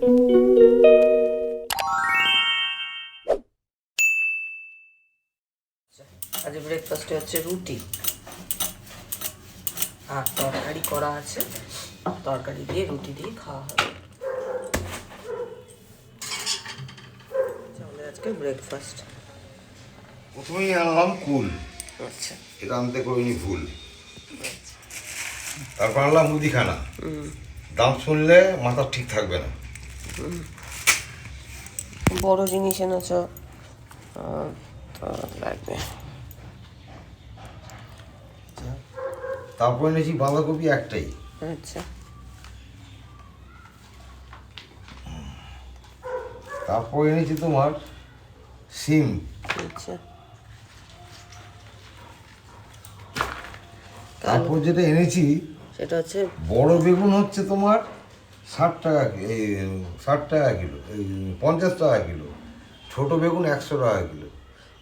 আজ ব্রেকফাস্টে হচ্ছে রুটি। আর তরকারি করা আছে। তরকারি দিয়ে রুটি দিয়ে খাওয়া হবে। আচ্ছা, আমাদের আজকে ব্রেকফাস্ট প্রথমেই আনলাম কুল। আচ্ছা। এটা আনতে করিনি ভুল। তারপর আনলাম মুদিখানা। দাম শুনলে মাথা ঠিক থাকবে না। বড় জিনিস এনেছ লাগবে। তারপর এনেছি বাঁধাকপি একটাই। আচ্ছা। তারপর এনেছি তোমার সিম। আচ্ছা। তারপর যেটা এনেছি সেটা হচ্ছে বড় বেগুন হচ্ছে তোমার ষাট টাকা এই ষাট টাকা কিলো এই পঞ্চাশ টাকা কিলো ছোট বেগুন একশো টাকা কিলো।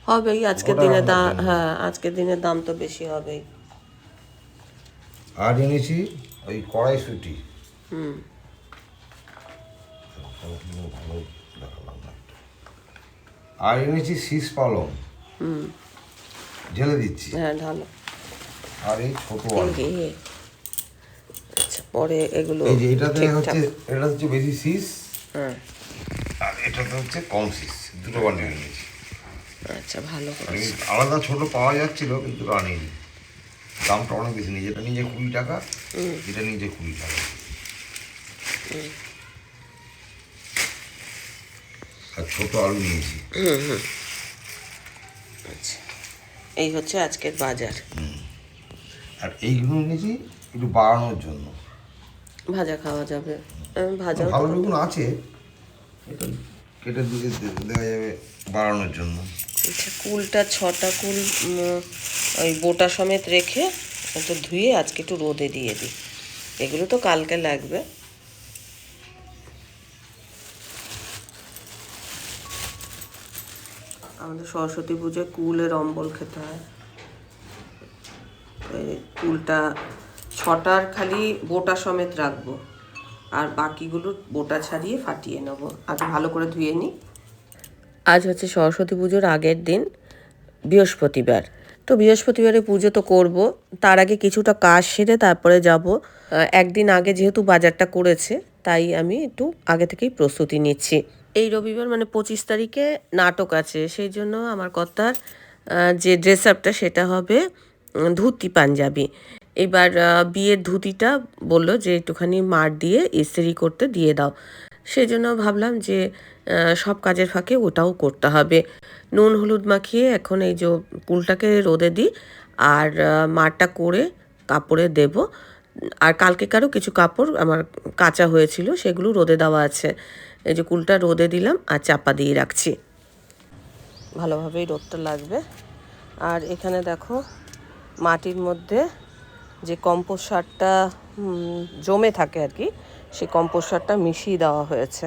হবেই আজকের দিনে দাম হ্যাঁ আজকের দিনের দাম তো বেশি হবেই। আর এনেছি ওই কড়াইশুটি। হুম। আর এনেছি শীষ পালং। হুম। ঢেলে দিচ্ছি। হ্যাঁ ঢালো। আর এই ছোট পরে এগুলো এই যে এটাতে হচ্ছে এটা হচ্ছে বেশি শীষ হ্যাঁ আর এটাতে হচ্ছে কম শীষ দুটো বান্ডিল নিয়েছি। আচ্ছা ভালো করে আলাদা ছোট পাওয়া যাচ্ছিল কিন্তু আনিনি দামটা অনেক বেশি নিয়ে যেটা নিজে কুড়ি টাকা এটা নিজে কুড়ি টাকা। আর ছোট আলু নিয়েছি। আচ্ছা এই হচ্ছে আজকের বাজার। আর এইগুলো নিয়েছি একটু বাড়ানোর জন্য। ভাজা খাওয়া যাবে। ভাজাও ভালো বেগুন আছে। এটা কেটে দিয়ে দেওয়া যাবে বাড়ানোর জন্য। আচ্ছা কুলটা ছটা কুল ওই বোটা সমেত রেখে একটু ধুয়ে আজকে একটু রোদে দিয়ে দিই। এগুলো তো কালকে লাগবে। আমাদের সরস্বতী পুজোয় কুলের অম্বল খেতে হয়। কুলটা ছটার খালি বোটা সমেত রাখব। আর বাকিগুলো বোটা ছাড়িয়ে ফাটিয়ে নেব। আগে ভালো করে ধুয়ে নিই। আজ হচ্ছে সরস্বতী পুজোর আগের দিন, বৃহস্পতিবার। তো বৃহস্পতিবারে পুজো তো করব। তার আগে কিছুটা কাজ সেরে তারপরে যাব। একদিন আগে যেহেতু বাজারটা করেছে, তাই আমি একটু আগে থেকেই প্রস্তুতি নিচ্ছি। এই রবিবার মানে পঁচিশ তারিখে নাটক আছে, সেই জন্য আমার কর্তার যে ড্রেস আপটা সেটা হবে, ধুতি পাঞ্জাবি। এবার বিয়ের ধুতিটা বলল যে একটুখানি মার দিয়ে ইস্ত্রি করতে দিয়ে দাও। সেই জন্য ভাবলাম যে সব কাজের ফাঁকে ওটাও করতে হবে। নুন হলুদ মাখিয়ে এখন এই যে কুলটাকে রোদে দিই আর মারটা করে কাপড়ে দেব। আর কালকে কারও কিছু কাপড় আমার কাঁচা হয়েছিল, সেগুলো রোদে দেওয়া আছে। এই যে কুলটা রোদে দিলাম আর চাপা দিয়ে রাখছি। ভালোভাবেই রোদটা লাগবে। আর এখানে দেখো মাটির মধ্যে যে কম্পোস্ট সারটা জমে থাকে আর কি, সেই কম্পোস্ট সারটা মিশিয়ে দেওয়া হয়েছে।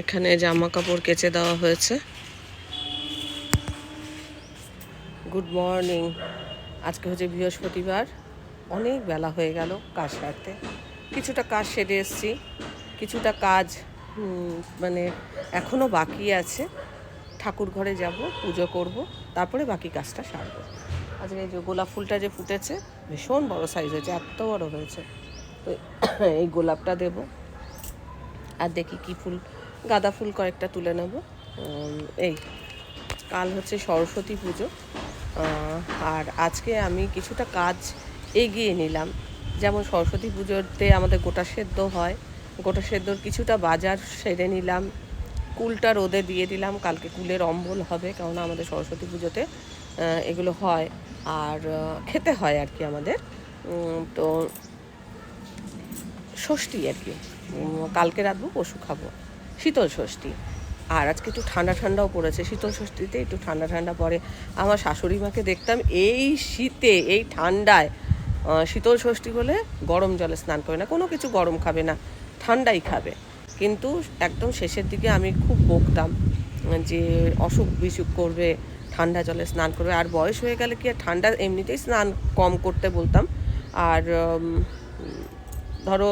এখানে জামা কাপড় কেচে দেওয়া হয়েছে। গুড মর্নিং আজকে হচ্ছে বৃহস্পতিবার। অনেক বেলা হয়ে গেল কাজ সারতে। কিছুটা কাজ সেরে এসেছি। কিছুটা কাজ মানে এখনও বাকি আছে। ঠাকুর ঘরে যাব, পুজো করব, তারপরে বাকি কাজটা সারবো। আজকে এই যে গোলাপ ফুলটা যে ফুটেছে, ভীষণ বড় সাইজ হয়েছে, এত বড় হয়েছে। তো এই গোলাপটা দেব। আর দেখি কি ফুল, গাঁদা ফুল কয়েকটা তুলে নেব। এই, কাল হচ্ছে সরস্বতী পুজো। আর আজকে আমি কিছুটা কাজ এগিয়ে নিলাম। যেমন সরস্বতী পুজোতে আমাদের গোটা সেদ্ধ হয়, গোটা সেদ্ধর কিছুটা বাজার সেরে নিলাম। কুলটা রোদে দিয়ে দিলাম, কালকে কুলের অম্বল হবে, কেননা আমাদের সরস্বতী পুজোতে এগুলো হয়। আর খেতে হয় আর কি আমাদের। তো ষষ্ঠী আর কি। কালকে রাখব পশু খাব। শীতল ষষ্ঠী। আর আজকে একটু ঠান্ডা ঠান্ডাও পড়েছে। শীতল ষষ্ঠীতে একটু ঠান্ডা ঠান্ডা পড়ে। আমার শাশুড়ি মাকে দেখতাম এই শীতে, এই ঠান্ডায় শীতল ষষ্ঠী হলে গরম জলে স্নান করে না। কোনো কিছু গরম খাবে না, ঠান্ডাই খাবে। কিন্তু একদম শেষের দিকে আমি খুব বকতাম যে অসুখ বিসুখ করবে ঠান্ডা জলে স্নান করবে। আর বয়স হয়ে গেলে কি আর ঠান্ডা এমনিতেই স্নান কম করতে বলতাম। আর ধরো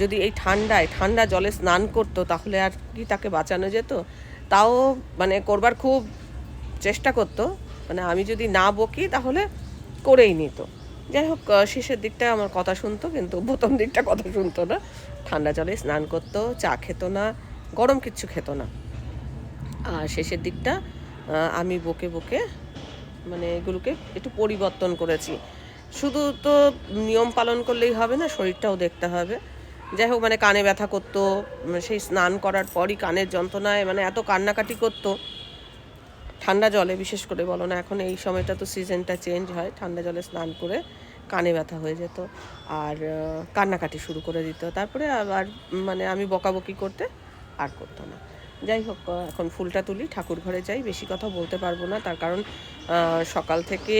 যদি এই ঠান্ডায়, ঠান্ডা জলে স্নান করতো তাহলে আর কি তাকে বাঁচানো যেত? তাও মানে করবার খুব চেষ্টা করতো। মানে আমি যদি না বকি তাহলে করেই নিত। যাই হোক শেষের দিকটা আমার কথা শুনতো কিন্তু প্রথম দিকটা কথা শুনতো না। ঠান্ডা জলে স্নান করতো, চা খেতো না, গরম কিচ্ছু খেত না। আর শেষের দিকটা আমি বকে বকে মানে এগুলোকে একটু পরিবর্তন করেছি। শুধু তো নিয়ম পালন করলেই হবে না, শরীরটাও দেখতে হবে। যাই হোক মানে কানে ব্যথা করতো, সেই স্নান করার পরই কানের যন্ত্রণায় মানে এত কান্নাকাটি করতো। ঠান্ডা জলে, বিশেষ করে বলো না, এখন এই সময়টা তো সিজনটা চেঞ্জ হয়, ঠান্ডা জলে স্নান করে কানে ব্যথা হয়ে যেত আর কান্নাকাটি শুরু করে দিত। তারপরে আবার মানে আমি বকাবকি করতে আর করতো না। যাই হোক এখন ফুলটা তুলি, ঠাকুর ঘরে যাই, বেশি কথা বলতে পারব না। তার কারণ সকাল থেকে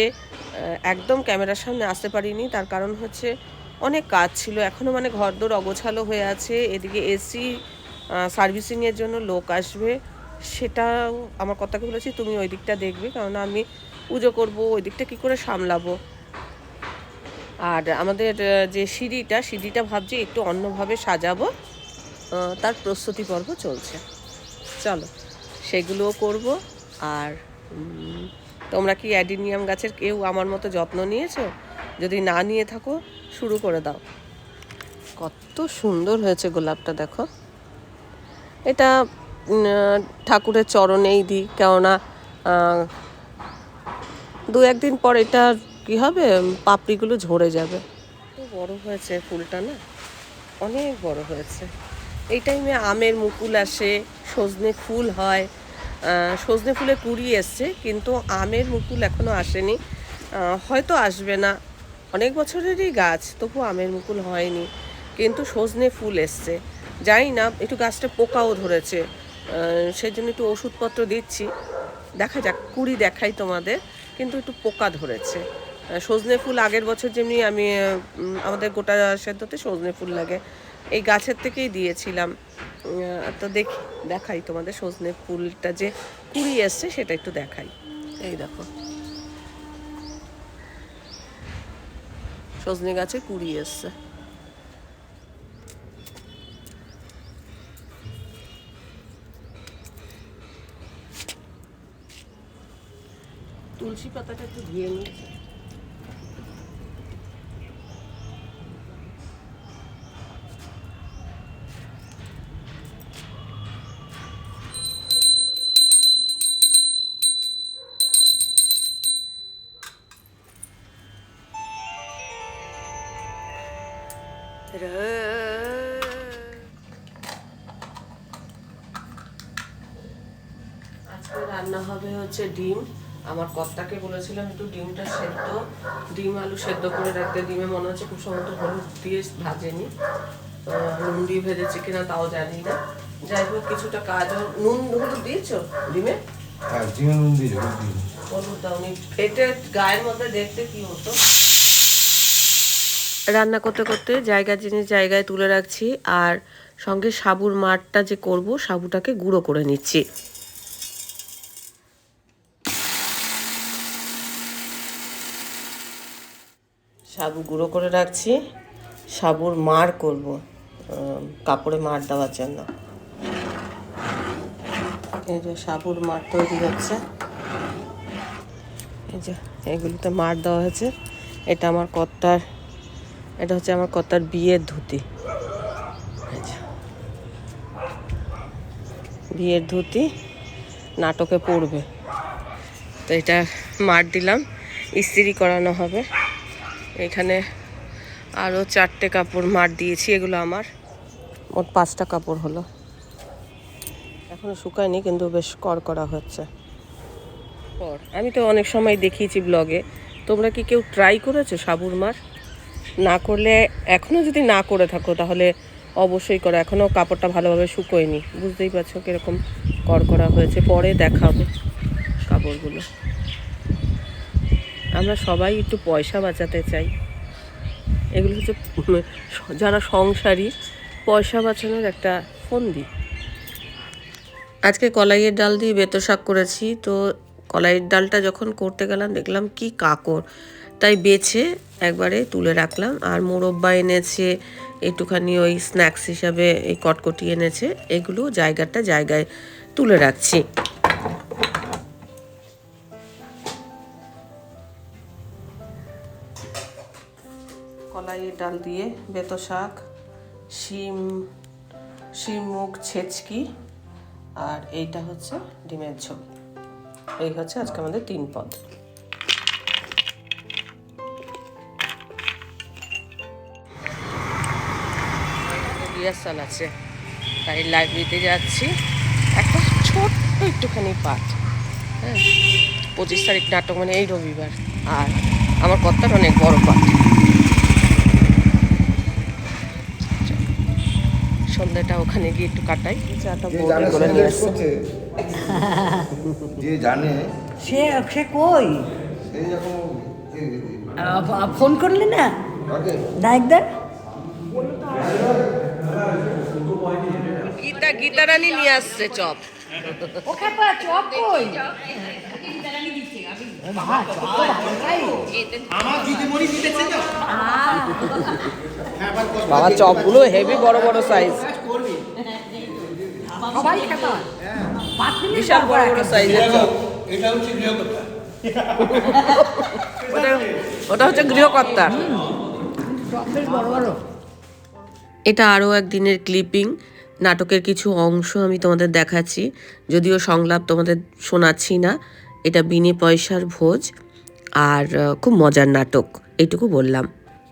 একদম ক্যামেরার সামনে আসতে পারিনি। তার কারণ হচ্ছে, অনেক কাজ ছিল। এখনও মানে ঘরদোর অগোছালো হয়ে আছে। এদিকে এসি সার্ভিসিংয়ের জন্য লোক আসবে। সেটাও আমার কথাকে বলেছি, তুমি ওই দিকটা দেখবে। কারণ আমি পুজো করব, ওই দিকটা কী করে সামলাবো? আর আমাদের যে সিঁড়িটা সিঁড়িটা ভাবছি একটু অন্যভাবে সাজাবো। তার প্রস্তুতি পর্ব চলছে। চলো, সেগুলোও করব আর তোমরা কি অ্যাডিনিয়াম গাছের কেউ আমার মতো যত্ন নিয়েছো? যদি না নিয়ে থাকো, শুরু করে দাও। কত সুন্দর হয়েছে গোলাপটা, দেখো। এটা ঠাকুরের চরণেই দিই, কেননা দু একদিন পর এটা কি হবে? পাপড়িগুলো ঝরে যাবে। বড় হয়েছে ফুলটা না? অনেক বড় হয়েছে। এই টাইমে আমের মুকুল আসে, সজনে ফুল হয় সজনে ফুলে কুড়ি এসছে, কিন্তু আমের মুকুল এখনও আসেনি। হয়তো আসবে না। অনেক বছরেরই গাছ, তবু আমের মুকুল হয়নি, কিন্তু সজনে ফুল এসছে। জানি না, একটু গাছটা পোকাও ধরেছে। সেই জন্য একটু ওষুধপত্র দিচ্ছি। দেখা যাক, কুড়ি দেখাই তোমাদের, কিন্তু একটু পোকা ধরেছে। সজনে ফুল আগের বছর যেমনি আমি আমাদের গোটা সেদ্ধতে সজনে ফুল লাগে। এই গাছের থেকেই দিয়েছিলাম। তো দেখি, দেখাই তোমাদের সজনে ফুলটা যে কুড়ি এসছে সেটা একটু দেখাই। এই দেখো। সজনে গাছে কুড়ি এসছে। তুলসী পাতাটা একটু ধুয়ে নিচ্ছি আজকে রান্না হবে হচ্ছে ডিম। আমার কর্তাকে বলেছিলাম একটু ডিমটা সেদ্ধ। ডিম আলু সেদ্ধ করে রাখতে। ডিমে মনে হচ্ছে খুব সম্ভবত হলুদ দিয়ে ভাজেনি। নুন দিয়ে ভেজেছে কিনা তাও জানি না। যাই হোক কিছুটা কাজ। নুন হলুদ দিয়েছ ডিমে? হ্যাঁ জিমে নুন দিয়ে হলুদ দাওনি। ফেটে গায়ের মধ্যে দেখতে কি হতো? রান্না করতে করতে জায়গা জিনিস জায়গায় তুলে রাখছি আর সঙ্গে সাবুর মাঠটা যে করব, সাবুটাকে গুঁড়ো করে নিচ্ছি। সাবু গুঁড়ো করে রাখছি। সাবুর মার করব কাপড়ে মার দেওয়ার জন্য। এই যে সাবুর মার তৈরি হচ্ছে। এই যে এগুলিতে মার দেওয়া হয়েছে। এটা আমার কর্তার এটা হচ্ছে আমার কর্তার বিয়ের ধুতি। বিয়ের ধুতি নাটকে পড়বে। তো এটা মার দিলাম, ইস্ত্রি করানো হবে। এখানে আরও চারটে কাপড় মার দিয়েছি, এগুলো আমার। মোট পাঁচটা কাপড় হলো। এখনও শুকায়নি, কিন্তু বেশ কর কড়কড়া হচ্ছে। আমি তো অনেক সময় দেখিয়েছি ব্লগে। তোমরা কি কেউ ট্রাই করেছ সাবুর মার? না করলে এখনও যদি না করে থাকো, তাহলে অবশ্যই করো। এখনও কাপড়টা ভালোভাবে শুকোয়নি। বুঝতেই পারছ কীরকম কড়কড়া হয়েছে। পরে দেখাবো কাপড়গুলো। আমরা সবাই একটু পয়সা বাঁচাতে চাই। এগুলো হচ্ছে যারা সংসারী, পয়সা বাঁচানোর একটা ফন্দি। আজকে কলাইয়ের ডাল দিয়ে বেতো শাক করেছি। তো কলাইয়ের ডালটা যখন করতে গেলাম, দেখলাম কি কাকড় তাই বেছে একবারে তুলে রাখলাম। আর মোরব্বা এনেছে, একটুখানি ওই স্ন্যাক্স হিসাবে এই কটকটি এনেছে। এগুলো জায়গাটা জায়গায় তুলে রাখছি। কলাইয়ের ডাল দিয়ে বেতো শাক, শিম শিম মুগ, ছেচকি, আর এইটা হচ্ছে ডিমের ঝোল। এই হচ্ছে আজকে আমাদের তিন পদ। রিহার্সাল আছে। তাই লাইব্রেরিতে যাচ্ছি। একটা ছোট্ট একটুখানি পাঠ। হ্যাঁ পঁচিশ তারিখ নাটক মানে এই রবিবার। আর আমার কর্তার অনেক বড় পাঠ। সন্ধ্যাটা ওখানে গিয়ে একটু কাটাই। চাটা যে জানে করে সে নিয়ে আসছে যে জানে সে সে কই? ফোন করলি না? নায়কদার? গীতা গীতা রানী নিয়ে আসছে চপ। ও খাপা চপ কই? বাবা, চপগুলো হেভি বড় বড় সাইজ বিশাল বড় বড় সাইজের চপ। ওটা ওটা হচ্ছে গৃহকর্তার। চপ বেশ বড় বড়। এটা আরও একদিনের ক্লিপিং নাটকের কিছু অংশ আমি তোমাদের দেখাচ্ছি। যদিও সংলাপ তোমাদের শোনাচ্ছি না এটা বিনে পয়সার ভোজ আর খুব মজার নাটক এইটুকু বললাম।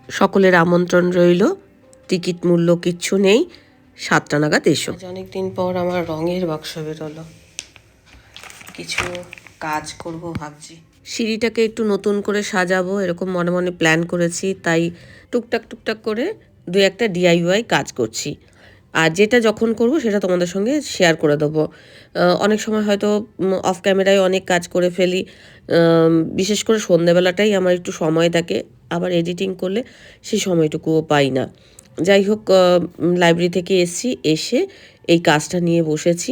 সকলের আমন্ত্রণ রইল টিকিট মূল্য কিচ্ছু নেই সাতটা নাগাদ এসো। অনেক দিন পর আমার রঙের বাক্স বেরোলো। কিছু কাজ করব ভাবছি। সিঁড়িটাকে একটু নতুন করে সাজাবো এরকম মনে মনে প্ল্যান করেছি তাই টুকটাক টুকটাক করে দু একটা ডিআইওয়াই কাজ করছি। আর যেটা যখন করব সেটা তোমাদের সঙ্গে শেয়ার করে দেবো। অনেক সময় হয়তো অফ ক্যামেরায় অনেক কাজ করে ফেলি। বিশেষ করে সন্ধেবেলাটাই আমার একটু সময় থাকে। আবার এডিটিং করলে সেই সময়টুকুও পাই না। যাই হোক লাইব্রেরি থেকে এসছি, এসে এই কাজটা নিয়ে বসেছি।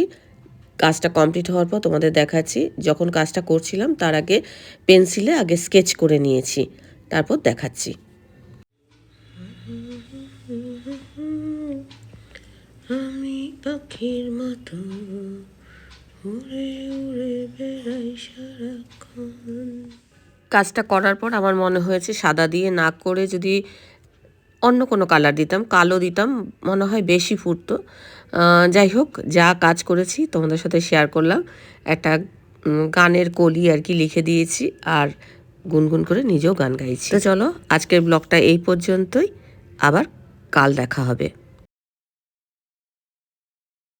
কাজটা কমপ্লিট হওয়ার পর তোমাদের দেখাচ্ছি। যখন কাজটা করছিলাম, তার আগে পেন্সিলে আগে স্কেচ করে নিয়েছি। তারপর দেখাচ্ছি আমি পাখির মতো উড়ে উড়ে বেড়াই সারাক্ষণ। কাজটা করার পর আমার মনে হয়েছে সাদা দিয়ে না করে যদি অন্য কোনো কালার দিতাম, কালো দিতাম, মনে হয় বেশি ফুটতো। যাই হোক, যা কাজ করেছি তোমাদের সাথে শেয়ার করলাম। একটা গানের কলি আর কি লিখে দিয়েছি আর গুনগুন করে নিজেও গান গাইছি। তো চলো, আজকের ব্লগটা এই পর্যন্তই। আবার কাল দেখা হবে।